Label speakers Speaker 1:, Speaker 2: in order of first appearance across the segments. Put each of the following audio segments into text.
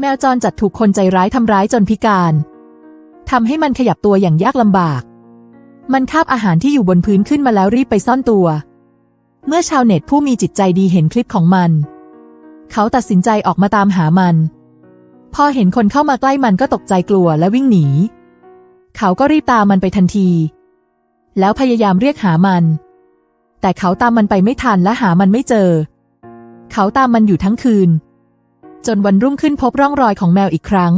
Speaker 1: แมวจรจัดถูกคนใจร้ายทำร้ายจนพิการทำให้มันขยับตัวอย่างยากลำบาก มันคาบอาหารที่อยู่บนพื้นขึ้นมาแล้วรีบไปซ่อนตัว เมื่อชาวเน็ตผู้มีจิตใจดีเห็นคลิปของมัน เขาตัดสินใจออกมาตามหามัน พอเห็นคนเข้ามาใกล้มันก็ตกใจกลัวและวิ่งหนี เขาก็รีบตามมันไปทันที แล้วพยายามเรียกหามัน แต่เขาตามมันไปไม่ทันและหามันไม่เจอ เขาตามมันอยู่ทั้งคืน จนวันรุ่งขึ้นพบร่องรอยของแมวอีกครั้ง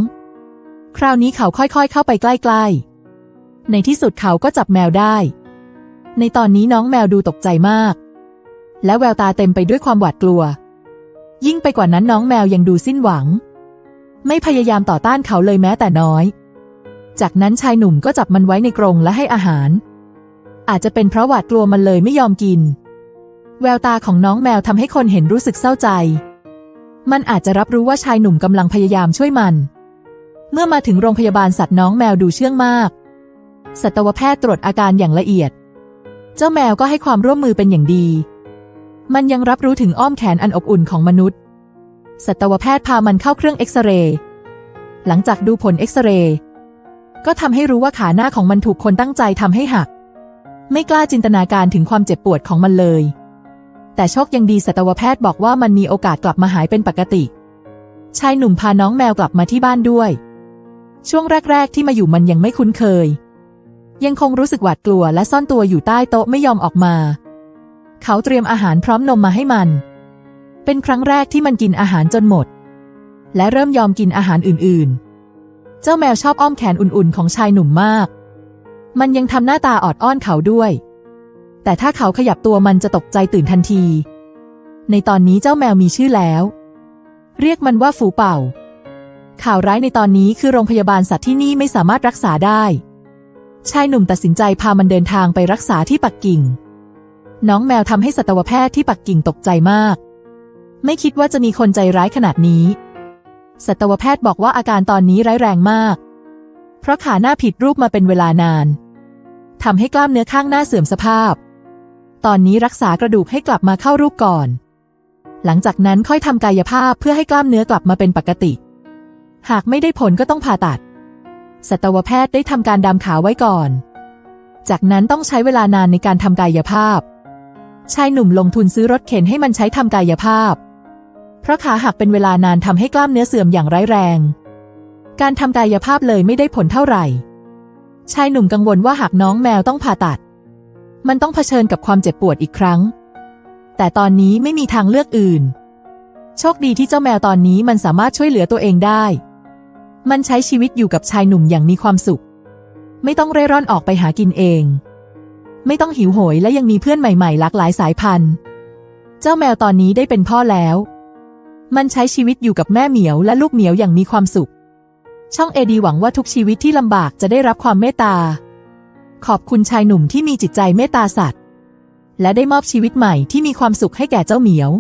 Speaker 1: คราวนี้เขาค่อยๆ เข้าไปใกล้ๆ ในที่สุดเขาก็จับแมวได้ ในตอนนี้น้องแมวดูตกใจมาก และแววตาเต็มไปด้วยความหวาดกลัว ยิ่งไปกว่านั้นน้องแมวยังดูสิ้นหวัง ไม่พยายามต่อต้านเขาเลยแม้แต่น้อย จากนั้นชายหนุ่มก็จับมันไว้ในกรงและให้อาหาร อาจจะเป็นเพราะหวาดกลัวมันเลยไม่ยอมกิน แววตาของน้องแมวทำให้คนเห็นรู้สึกเศร้าใจ มันอาจจะรับรู้ว่าชายหนุ่มกำลังพยายามช่วยมัน เมื่อมาถึงโรงพยาบาลสัตว์น้องแมวดูเชื่องมาก สัตวแพทย์ตรวจอาการอย่างละเอียด เจ้าแมวก็ให้ความร่วมมือเป็นอย่างดี มันยังรับรู้ถึงอ้อมแขนอันอบอุ่นของมนุษย์ สัตวแพทย์พามันเข้าเครื่องเอ็กซเรย์ หลังจากดูผลเอ็กซเรย์ ก็ทำให้รู้ว่าขาหน้าของมันถูกคนตั้งใจทำให้หัก ไม่กล้าจินตนาการถึงความเจ็บปวดของมันเลย แต่โชคยังดีสัตวแพทย์บอกว่ามันมีโอกาสกลับมาหายเป็นปกติ ชายหนุ่มพาน้องแมวกลับมาที่บ้านด้วย ช่วงแรก ๆ ที่มาอยู่มันยังไม่คุ้นเคย ยังคงรู้สึกหวาดกลัวและซ่อนตัวอยู่ใต้โต๊ะไม่ยอมออกมา เขาเตรียมอาหารพร้อมนมมาให้มัน เป็นครั้งแรกที่มันกินอาหารจนหมด และเริ่มยอมกินอาหารอื่น ๆ เจ้าแมวชอบอ้อมแขนอุ่น ๆ ของชายหนุ่มมาก มันยังทำหน้าตาออดอ้อนเขาด้วย แต่ถ้าเขาขยับตัวมันจะตกใจตื่นทันที ในตอนนี้เจ้าแมวมีชื่อแล้ว เรียกมันว่าฝูเป่า ข่าวร้ายในตอนนี้คือโรงพยาบาลสัตว์ที่นี่ไม่สามารถรักษาได้ ชายหนุ่มตัดสินใจพามันเดินทางไปรักษาที่ปักกิ่ง น้องแมวทำให้สัตวแพทย์ที่ปักกิ่งตกใจมาก ไม่คิดว่าจะมีคนใจร้ายขนาดนี้ สัตวแพทย์บอกว่าอาการตอนนี้ร้ายแรงมาก เพราะขาหน้าผิดรูปมาเป็นเวลานานทำให้กล้ามเนื้อข้างหน้าเสื่อมสภาพ ตอนนี้รักษากระดูกให้กลับมาเข้ารูปก่อน หลังจากนั้นค่อยทำกายภาพเพื่อให้กล้ามเนื้อกลับมาเป็นปกติ หากไม่ได้ผลก็ต้องผ่าตัด สัตวแพทย์ได้ทำการดามขาไว้ก่อน จากนั้นต้องใช้เวลานานในการทำกายภาพ ชายหนุ่มลงทุนซื้อรถเข็นให้มันใช้ทำกายภาพ เพราะขาหักเป็นเวลานานทำให้กล้ามเนื้อเสื่อมอย่างร้ายแรง การทำกายภาพเลยไม่ได้ผลเท่าไหร่ ชายหนุ่มกังวลว่าหากน้องแมวต้องผ่าตัด มันต้องเผชิญกับความเจ็บปวดอีกครั้ง แต่ตอนนี้ไม่มีทางเลือกอื่น โชคดีที่เจ้าแมวตอนนี้มันสามารถช่วยเหลือตัวเองได้ มันใช้ชีวิตอยู่กับชายหนุ่มอย่างมีความสุข ไม่ต้องเร่ร่อนออกไปหากินเอง ไม่ต้องหิวโหยและยังมีเพื่อนใหม่ๆ หลากหลายสายพันธุ์ เจ้าแมวตอนนี้ได้เป็นพ่อแล้ว มันใช้ชีวิตอยู่กับแม่เหมียวและลูกเหมียวอย่างมีความสุข ช่องเอดีหวังว่าทุกชีวิตที่ลำบากจะได้รับความเมตตา ขอบคุณชายหนุ่มที่มีจิตใจเมตตาสัตว์ และได้มอบชีวิตใหม่ที่มีความสุขให้แก่เจ้าเหมียว